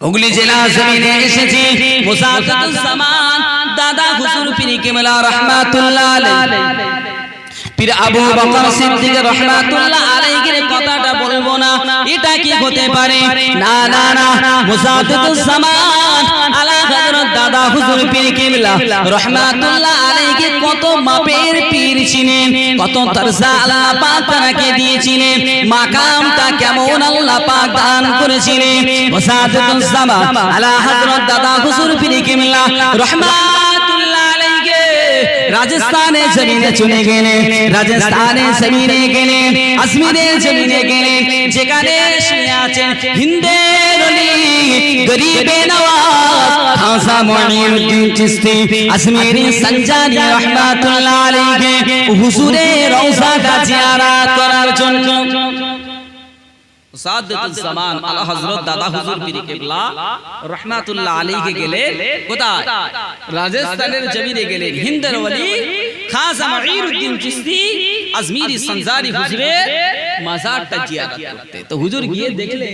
হুগলি জেলা জমিনে এসেছি দাদা কেমলা রহমাতুল্লাহ পীর আবু বকর সিদ্দিক রহমাতুল্লাহ আলাইহির কথাটা বলব না এটা কি হতে পারে না না না মুসাফিরুল জামান দাদা হুজুর পীর কেবলা রহমাতুল্লাহ আলাইহি কত মাপের পীর ছিলেন? কত দরজা আল্লাহ পাক তাকে দিয়েছিলেন। মাকামটা কেমন আল্লাহ পাক দান করেছিলেন? মুসাফিরুল জামান আলা হযরত দাদা হুজুর পীর কেবলা রহমাতুল্লাহ আলাইহি। রাজস্থানে জমিনে চলে গেলেন। রাজস্থানে জমিনে গেলেন। আজমিরে জমিনে গেলেন। যেখানে শুয়ে আছেন। হিন্দের অলি গরিবে নওয়াজ খাসা মুঈনুদ্দিন চিশতি আজমিরি সঞ্জানি রহমাতুল্লাহ আলাইহি, হুজুরে রওজাটা জিয়ারত করার জন্য। সাদাতুল জামান আলা হযরত দাদা হুজুর পীর কিবলা রহমাতুল্লাহ আলাইহি গেলে কোথায়? রাজস্থানের জমিনে গেলেন, হিন্দের ওলি খাজা চিশতি আজমিরি সনজারি হুজুরের মাজারটা জিয়ারত করতে তো হুজুর গিয়ে দেখলে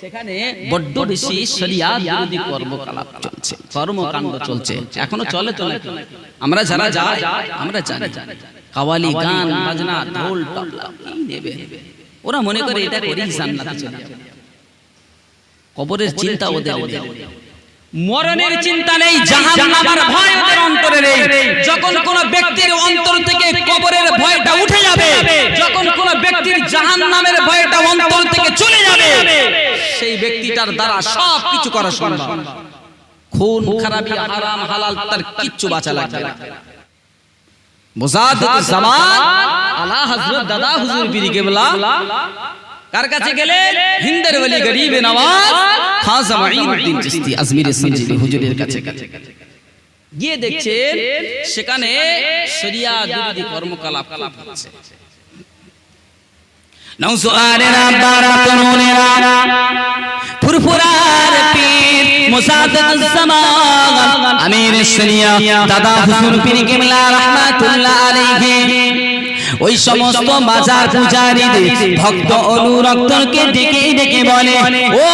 সেখানে বড্ড বেশি শরিয়াত বিরোধী কর্মকলাপ চলছে কর্মকাণ্ড চলছে। এখনও চলে চলে আমরা যারা যাই আমরা জানি। কাওয়ালি গান বাজনা ঢোল তবলা নেবে? ওরা মনে করে এটা করেই জান্নাতে চলে যাবে। কবরের চিন্তা ওদের নেই। মরণের চিন্তা নেই জাহান্নামের ভয় ওদের অন্তরে নেই। যখন কোন ব্যক্তির অন্তর থেকে কবরের ভয়টা উঠে যাবে। যখন কোন ব্যক্তির জাহান্নামের ভয়টা অন্তর থেকে চলে যাবে। সেই ব্যক্তিটার দ্বারা সব কিছু করা সম্ভব। খুন খারাপি হারাম হালাল তার কিচ্ছু বাঁচা লাগবে না। মুজাদ্দিদ জামান আলা হযরত দাদা হুজুর পীর কেবলা। কার কাছে গেলে? হিন্দের ওলি গরিবে নওয়াজ খাজা মুঈনুদ্দিন চিশতি আজমির হুজুরের কাছে গিয়ে দেখছে সেখানে শরিয়া বিরোধী কর্মকলাপ হচ্ছে। ফুরফুরার পীর মুসাদ্দিদ জামান আমির শরিয়া দাদা হুজুর পীর কিবলা রাহমাতুল্লাহ আলাইহি। ওই সমস্ত মাজার পূজারীদের ভক্ত অনুরক্তকে ডেকে ডেকে বলে ও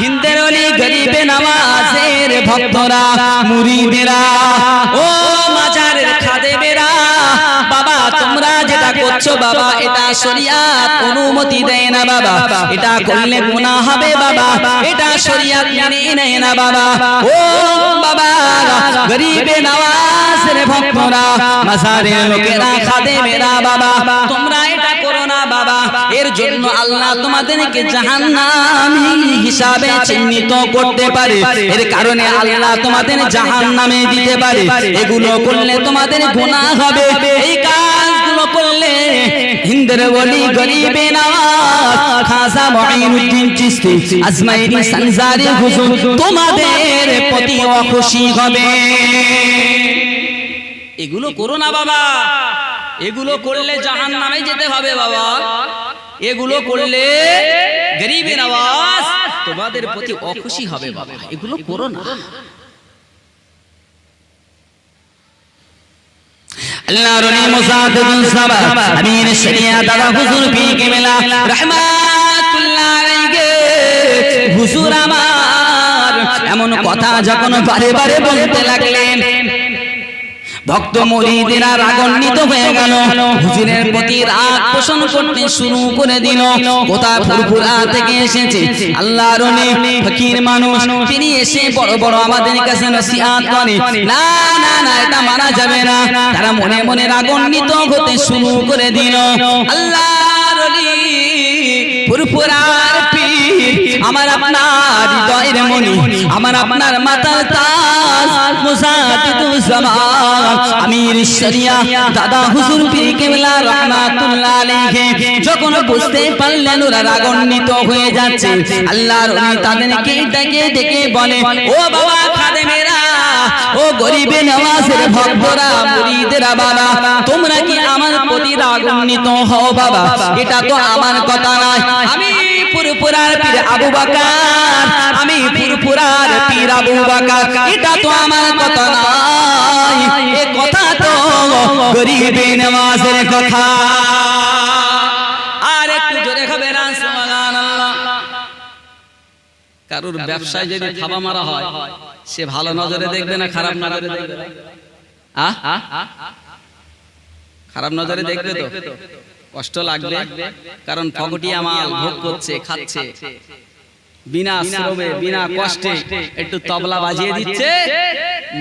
হিন্দের অলি গরিবে নামাজের ভক্তরা, মুরিদেরা, ও মাজারের খাদেবেরা বাবা, তোমরা যেটা করছ বাবা, এটা শরিয়াত অনুমতি দেয় না বাবা। এটা করলে গুনাহ হবে বাবা, এটা শরিয়াত মেনে নেয় না বাবা। ও বাবা, গরিবে নওয়াজের ভক্তরা, মাজারের লোকেরা, খাদেমেরা, বাবা, তোমরা এটা বাবা এর জন্য আল্লাহ তোমাদেরকে জাহান্নামী হিসাবে চিহ্নিত করতে পারে। এর কারণে আল্লাহ তোমাদের জাহান্নামে দিতে পারে। এগুলো করলে তোমাদের গুনাহ হবে। এই কাজগুলো করলে হিন্দের বলি গরিবে খাজা মুঈনুদ্দিন চিশতি আজমাইরি সনজারি হুজুর তোমাদের প্রতি অখুশি হবে। এগুলো করো না বাবা। এগুলো করলে জাহান নামে যেতে হবে বাবা। এগুলো করলে গরিবে নওয়াজ তোমাদের প্রতি অখুশি হবে বাবা। এগুলো করো না। আল্লাহ রনি মুসাদ্দিদ সাবা আমির শরিয়া দাদা হুজুর পি কেমলা রহমাতুল্লাহ আলাইহি হুজুর আমার। এমন কথা যখন বারে বারে বলতে লাগলেন ভক্ত মরিদেরা রাগান্বিত হয়ে গেল। হুজুরের প্রতি রাগ পোষণ করতে শুরু করে দিল। কোথা ফুরফুরা থেকে এসেছে? আল্লাহর ফকির মানুষ, তিনি এসে বড় বড় আমাদের কাছে নসিহত করে। না না না, এটা মানা যাবে না। তারা মনে মনে রাগান্বিত হতে শুরু করে দিল। আল্লাহর ফুরফুরার পীর আমার আপনার হৃদয়ের মনি আমার আপনার মাতার তাজ মুসাদ্দিদুজ জামান আমির শরিয়া, দাদা হুজুর পীর রহমাতুল্লাহ আলাইহি। যখন বুঝতে পারলেন ওরা রাগান্বিত হয়ে যাচ্ছে, আল্লাহর তাদেরকে ডেকে ডেকে বলে, ও বাবা খাদেমেরা, ও গরিবে নওয়াজের ভক্তরা, মুরিদেরা বাবা, তোমরা কি আমার প্রতি রাগান্বিত হও বাবা? এটা তো আমার কথা নয়। আমি পুরপুরার পীর আবু বকর। আমি পুরপুরার পীর আবু বকর। এটা তো আমার কথা নয়। গরিবে নামাজের কথা। আর একটু জোরে হবে না সুবহানাল্লাহ। কারোর ব্যবসায় যদি থাবা মারা হয় সে ভালো নজরে দেখবে না খারাপ নজরে দেখবে? আহ? খারাপ নজরে দেখবে তো? কষ্ট লাগবে কারণ ফকটিয়া মাল ভোগ করছে খাচ্ছে। বিনা শ্রমে বিনা কষ্টে একটু তবলা বাজিয়ে দিচ্ছে।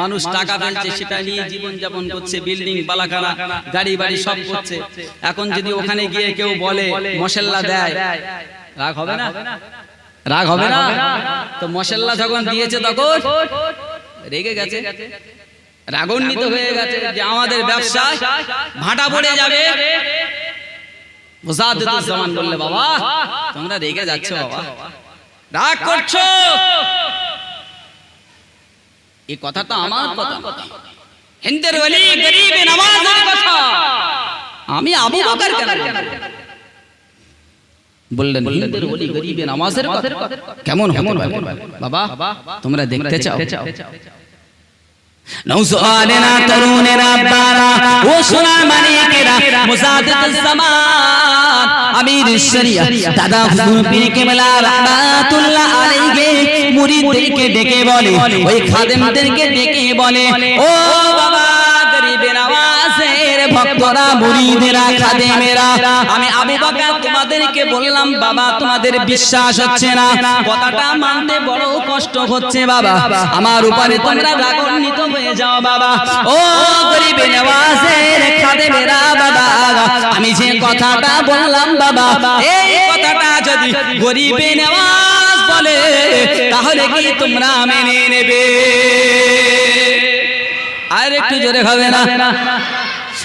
মানুষ টাকা ফেলছে সেটা নিয়ে জীবন যাপন করছে বিল্ডিং বালাখানা গাড়ি বাড়ি সব করছে। এখন যদি ওখানে গিয়ে কেউ বলে মশাল্লা দেয় রাগ হবে না? রাগ হবে না? তো মশাল্লা যখন দিয়েছে তখন রেগে গেছে। রাগান্বিত হয়ে গেছে যে আমাদের ব্যবসা ভাটা পড়ে যাবে। জামান বললে বাবা তোমরা রেগে যাচ্ছ বাবা। রাগ করছ? এই কথাটা আমার কথা হিন্দের ওলি গরিবে নামাজের কথা। আমি আবু বকর কেন? বললেন হিন্দের ওলি গরিবে নামাজের কথা। কেমন কেমন বাবা তোমরা দেখতে চাও? নৌসওয়ালেনা তরুণেরা আব্বারা ও সোনা মানিকেরা মুসাদ্দিদ জামান আমির শরিয়া দাদা হুজুর পীর কেবলা রাহমাতুল্লাহ আলাইহি মুরিদদেরকে ডেকে বলে ওই খাদেমদেরকে ডেকে বলে ও বাবা গরিবে নওয়াজের ভক্তরা মুরিদেরা খাদেমেরা আমি আবু বকর তোমাদেরকে বললাম বাবা তোমাদের বিশ্বাস হচ্ছে না। কথাটা মানতে বড় কষ্ট হচ্ছে বাবা। আমার উপরে তোমরা রাগান্বিত হয়ে যাও বাবা। ও গরিবে নওয়াজের খাদেমেরা বাবা। আমি যে কথাটা বললাম বাবা এই কথাটা যদি গরিবে নওয়াজ বলে তাহলে কি তোমরা মেনে নেবে? আর একটু জোরে হবে না।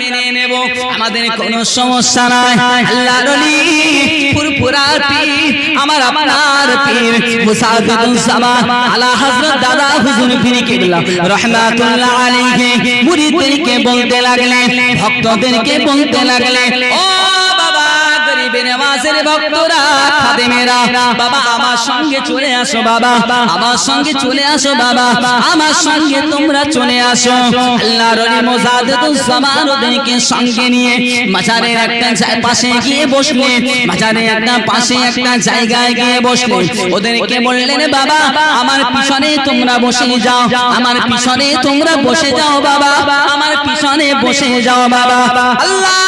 মেনে নেব। আমাদের কোনো সমস্যা নাই। আল্লাহ পুরপুরা পীর আমার আপনার পীর সামা আলা হযরত দাদা হুজুর পীর কিবলা রাহমাতুল্লাহ আলাইহি মুরিদদেরকে বলতে লাগলেন ভক্তদেরকে বলতে লাগলেন ও পাশে জায়গায় গিয়ে আমার পিছনে তোমরা বসে যাও, আমার পিছনে তোমরা বসে যাও বাবা, আমার পিছনে বসে যাও বাবা। আল্লাহর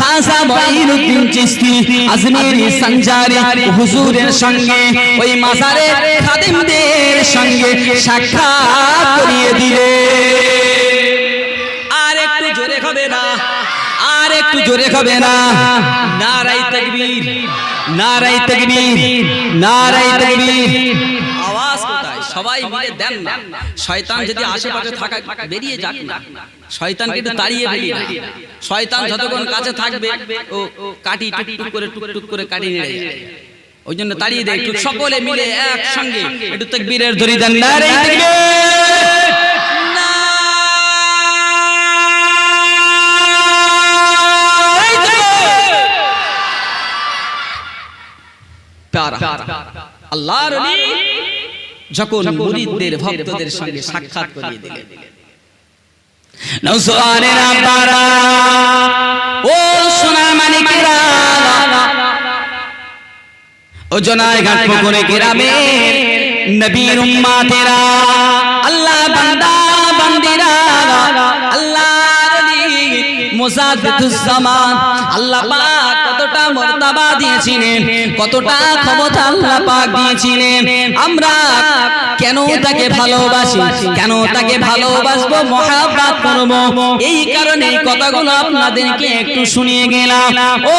খাসা বাইরুদ্দিন চিশতি আজমিরি সঞ্জারি, হুজুরের সঙ্গে, ওই মাজারের খাদেমদের সঙ্গে সাক্ষাৎ করিয়ে দিলে। আর একটু জোরে হবে না, আর একটু না। নারাই তাকবীর নারাই তাকবীর নারাই তাকবীর। সবাই মিলে দেন না। শয়তান যদি আশেপাশে থাকা বেরিয়ে যাক না। শয়তানকে একটু তাড়িয়ে বেরিয়ে না শয়তান যতক্ষণ কাছে থাকবে ও কাটি টুক টুক করে টুক টুক করে কাটি নেড়ে যায়। ওই জন্য তাড়িয়ে দেয়। একটু সকলে মিলে একসঙ্গে। একটু তাকবীরের ধরি দেন। নারাই তাকবীর আল্লাহর যখন মুরিদদের ভক্তদের সঙ্গে সাক্ষাৎ করিয়ে দিলেন। নৌসওয়ারের আব্বারা ও সোনা মানিকেরা ও জনায় ঘাট পুকুরে গ্রামে নবীর উম্মাতেরা আল্লাহ বান্দা বান্দিরা আল্লাহ মুসাদ্দিদুস জামান আল্লাহ পাক কতটা দিয়েছিলেন। কতটা ক্ষমতা আল্লাহ পাক দিয়েছিলেন। আমরা কেন তাকে ভালোবাসি? কেন তাকে ভালোবাসবো? মহাব্বাত করব। এই কারণে কথাগুলো আপনাদেরকে একটু শুনিয়ে গেলাম। ও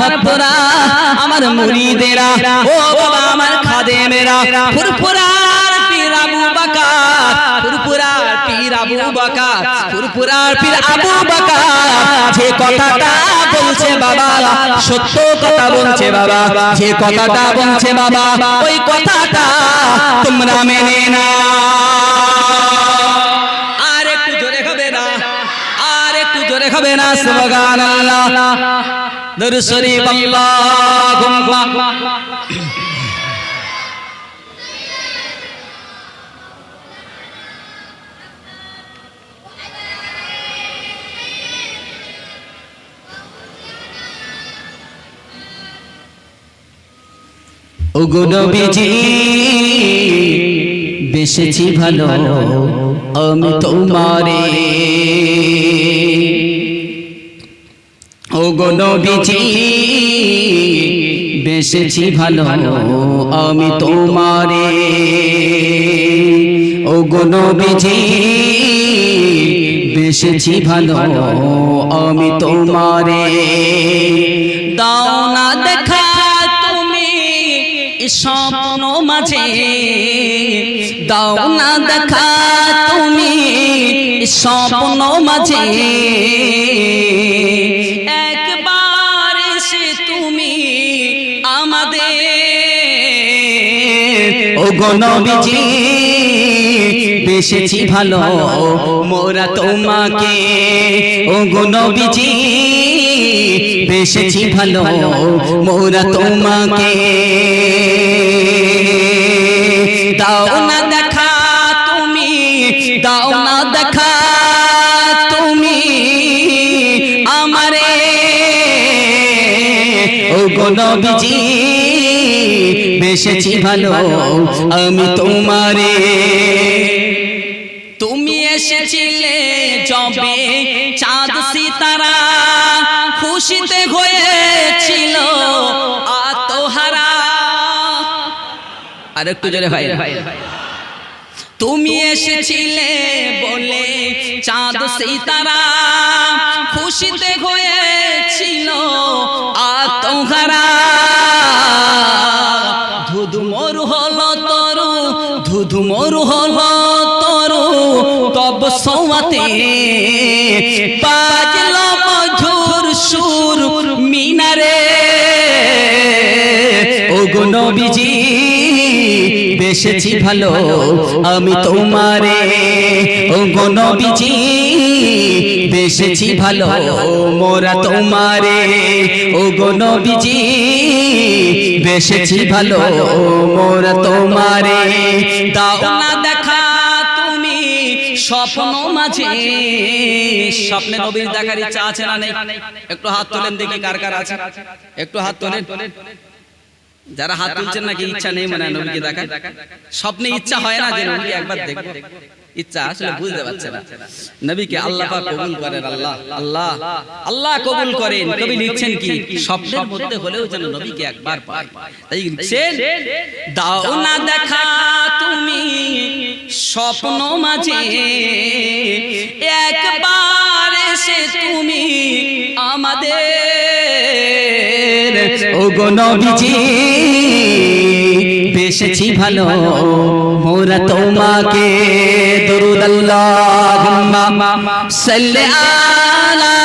ভক্তরা আমার মুরিদেরা ও বাবা আমার খাদেমেরা ফুরফুরার পীর আবু বকর ফুরফুরার পীর আবু বকর ফুরফুরার পীর আবু বকর। যে কথাটা বলছে বাবা সত্য কথা বলছে বাবা যে কথাটা বলছে বাবা ওই কথাটা তোমরা মেনে না আর একটু জোরে হবে না আর একটু জোরে হবে না সুবহানাল্লাহ। আল্লাহুম্মা ওগো নবীজি বেশেছি ভালো আমি তোমারে ওগো নবীজি, বেশেছি ভালো, আমি তোমারে। ওগো নবীজি, বেশেছি ভালো, আমি তোমারে। দাও না দেখা তুমি স্বপ্ন মাঝে, দাও না দেখা তুমি স্বপ্ন মাঝে। ও গণবিজি বেশেছি ভালো। মোরা তোমাকে ও গণবিজি বেশেছি ভালো। মোরা তোমাকে দাও না দেখা তুমি দাও না দেখা তুমি আমারে। ও গণবিজি বেশেছি ভালো আমি তোমারে। তুমি এসেছিলে জবে চাঁদ সিতারা খুশিতে হয়েছিল আতহারা আর একটু জোরে ভাই তুমি এসেছিলে বলে চাঁদ সিতারা খুশিতে হয়েছিল আতহারা ধুধু মোর হলো তরু, তব সৌয়াতে বাজল মধুর সুর মিনারে। ও গো নবীজি বেশেছি ভালো, আমি তোমারে। ও গো নবীজি বেশেছি ভালো, মোরা তোমারে। ও গো নবীজি বেশেছি ভালো, মোরা তোমারে দাও না দেখা তুমি স্বপ্ন মাঝে। স্বপ্নে নবীর দেখার ইচ্ছা আছে না নেই? একটু হাত তোলেন দেখি কার কার আছে। একটু হাত তোলেন। যারা হাত তুলছেন নাকি ইচ্ছা নেই মানে নবীকে দেখা স্বপ্নে ইচ্ছা হয় না যে নবীকে একবার দেখব। ইচ্ছা আসলে বুঝতে পারছে না। নবীকে আল্লাহ কবুল করেন আল্লাহ। আল্লাহ। আল্লাহ কবুল করেন কবি লিখছেন কি? স্বপ্নের মধ্যে হলেও যেন নবীকে একবার পায়। তাই লিখছেন দাও না দেখা তুমি স্বপ্ন মাঝে একবার এসে তুমি আমাদের। ও গো নবীজি বেশেছি ভালো মোরা তোমাকে দরুদ আল্লাহুম্মা সাল্লি আলা